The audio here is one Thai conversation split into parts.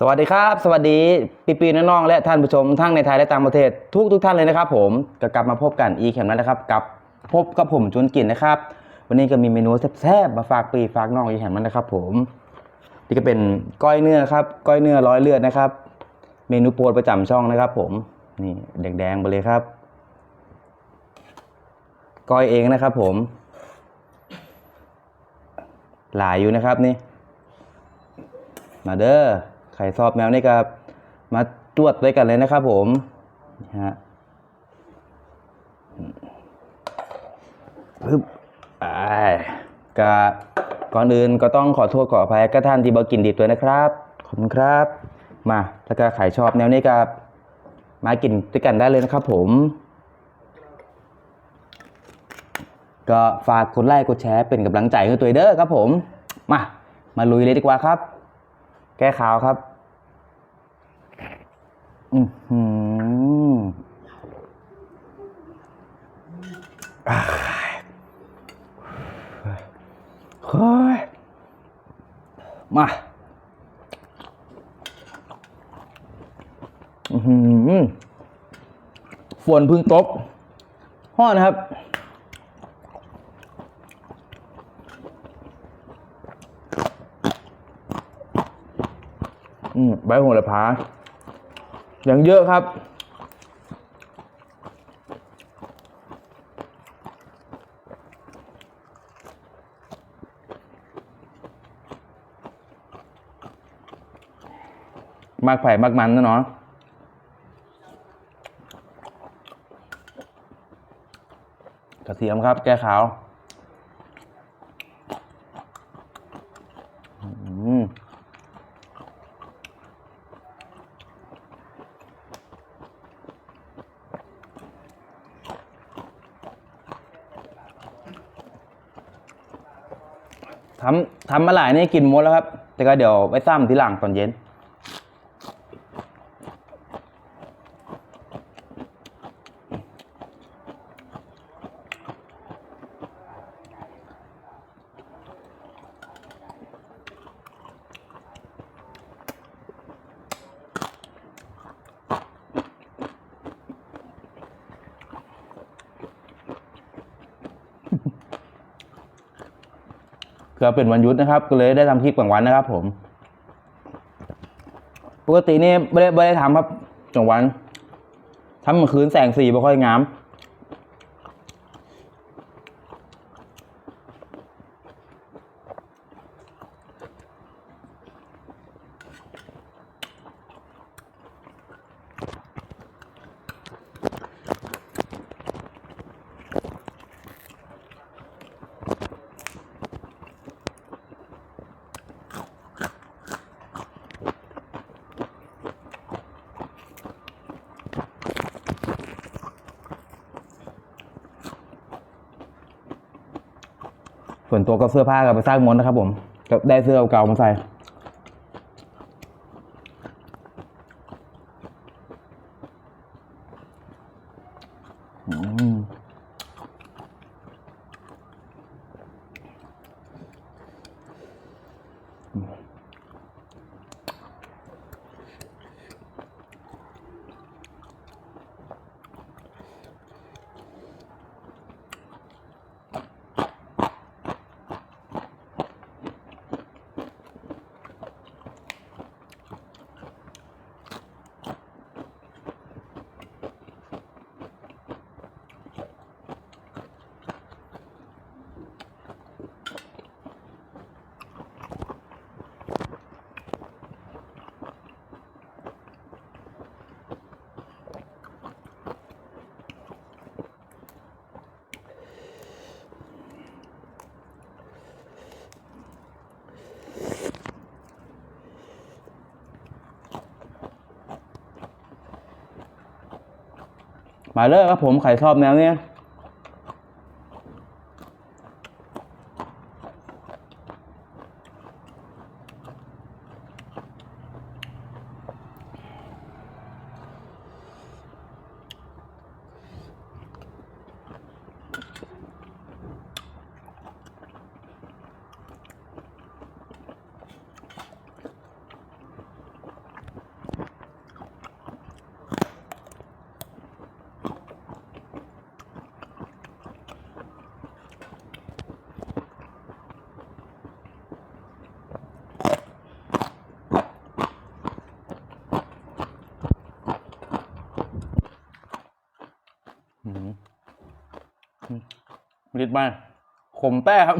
สวัสดีครับ สวัสดีปีปีน้องๆและท่านผู้ชมทั้งในไทยและต่างประเทศทุกทุกท่านเลยนะครับผมก็กลับมาพบกันอีกแคมนั้นนะครับกับพบกับผมจุนกินนะครับ วันนี้ก็มีเมนูแซ่บๆมาฝากปีฝากน้องอีกแคมนั้นนะครับ ผมนี่ก็เป็นก้อยเนื้อครับก้อยเนื้อร้อยเลือดนะครับ เมนูโปรดประจำช่องนะครับ ผมนี่แดงๆไปเลยครับ ก้อยเองนะครับ ผม หลายอยู่นะครับนี่มาเด้อ ใครชอบแนวนี้ก็มาจวดด้วยกันเลยนะครับผมฮะปึ๊บอ่าก็ก่อนอื่นก็ต้องขอโทษขออภัยกับท่านที่บอกินดิบด้วยนะครับ ขอบคุณครับ มาถ้าก็ใครชอบแนวนี้ก็มากินด้วยกันได้เลยนะครับผม ก็ฝากกดไลค์กดแชร์เป็นกำลังใจให้ตัวเด้อครับผม มา มาลุยเลยดีกว่าครับ แก้ขาวครับ อือหือเฮ้ย มา อือหือฝนพึ่งตกห้อนะครับ อืมใบโหระพาอย่างเยอะครับ มากไผ่มากมันนะเนาะกระเทียมครับ แก้ขาว ทำทำมาหลายนี่กินหมดแล้วครับ แต่ก็เดี๋ยวไปซ้ำทีหลังตอนเย็น ก็เป็นวันหยุดนะครับ ก็เลยได้ทำคลิปกลางวันนะครับ ผม ปกตินี่ไม่ได้ไม่ได้ทำครับกลางวันทำกลางคืนแสงสีไม่ค่อยงาม ส่วนตัวก็เสื้อผ้าก็ไปสร้างมนนะครับ ผมก็ได้เสื้อเก่ามาใส่อืม มาเลยครับผมใครชอบแนวเนี้ย ลิดมาขมแต้ครับ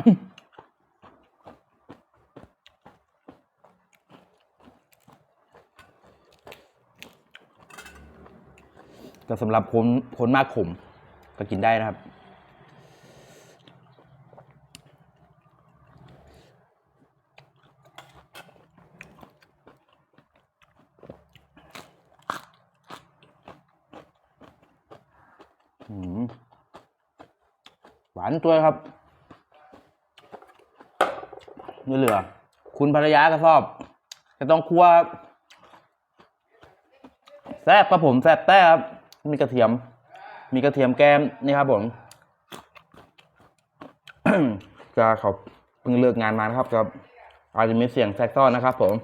แต่สำหรับคนคนมากขม ก็กินได้นะครับ อืมานตัวครับนี่เหลือ คุณภรรยาก็ชอบจะต้องครัวแซ่บครับผมแซ่บแต้ครับมีกระเทียม มีกระเทียมแกมนี่ครับผมจะเขาเพิ่งเลิกงานมานะครับครับ อาจจะมีเสียงแทรกซ้อนนะครับผม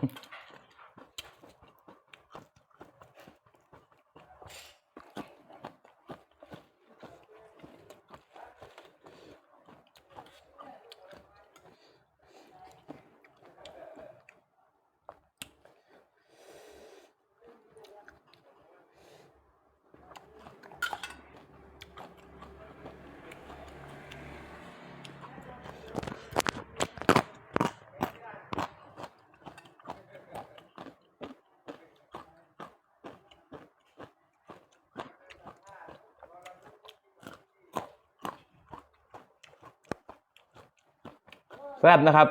แซ่บนะครับ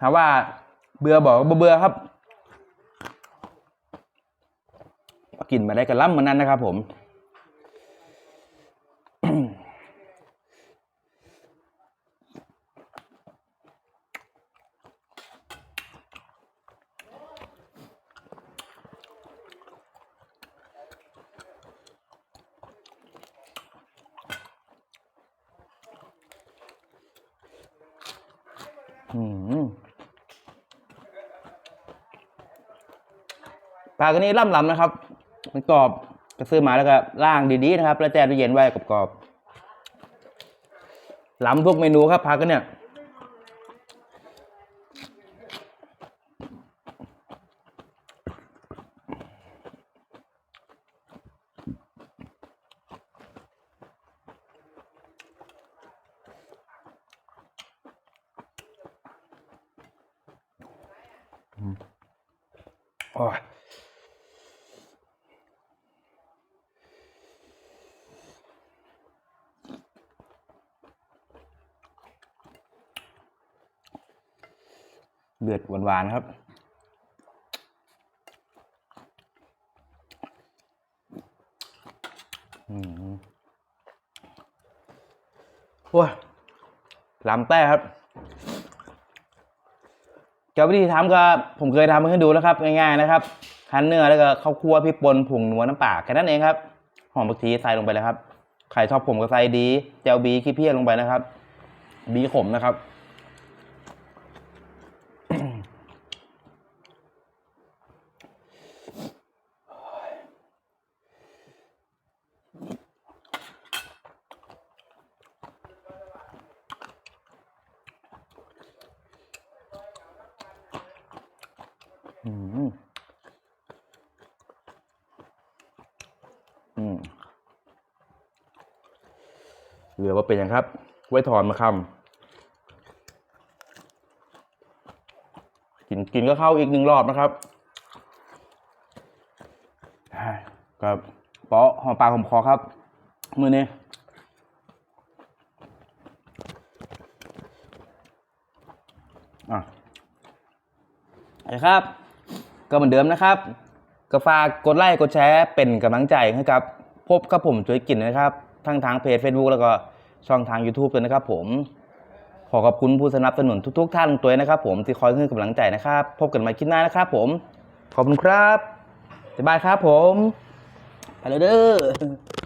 ถามว่าเบื่อบอกว่าเบื่อครับ กินมาได้กระล่ำเหมือนนั้นนะครับผม ปลาตัวนี้ล่ำลำนะครับ มันกรอบก็ซื้อมาแล้วก็ล่างดีๆนะครับ แล้วแช่ตู้เย็นไว้กรอบๆล้ำพวกเมนูครับปลากันเนี่ย โอ้ยเดือดหวานๆครับ อืมโอ้ยลำแต้ครับ จะวิธีทำก็ผมเคยทำให้ดูแล้วครับง่ายๆนะครับคั้นเนื้อแล้วก็ข้าวคั่วพริกป่นผงนัวน้ำปลาแค่นั้นเองครับหอมผักชีใส่ลงไปเลยครับใครชอบผมก็ใส่ดีเจลบีขี้เพี้ยลงไปนะครับ บีขมนะครับ อืมอืมเหลือว่าเป็นอย่างครับ ไว้ถอนมาคำกินกินก็เข้าอีกหนึ่งรอบนะครับกับเปาะหอมปากหอมคอครับมือนี้อะนะครับ ก็เหมือนเดิมนะครับก็ฝากกดไลค์กดแชร์เป็นกำลังใจให้กับพบกับผมช่วยกินนะครับ ทั้งทางเพจ Facebook แล้วก็ช่องทาง YouTube ด้วยนะครับ ผม ขอขอบคุณผู้สนับสนุนทุก ๆ ท่านตัวนะครับผมที่คอยให้กำลังใจนะครับ พบกันใหม่คลิปหน้านะครับ ผม ขอบคุณครับบ๊ายบายครับผมไปเลยเด้อ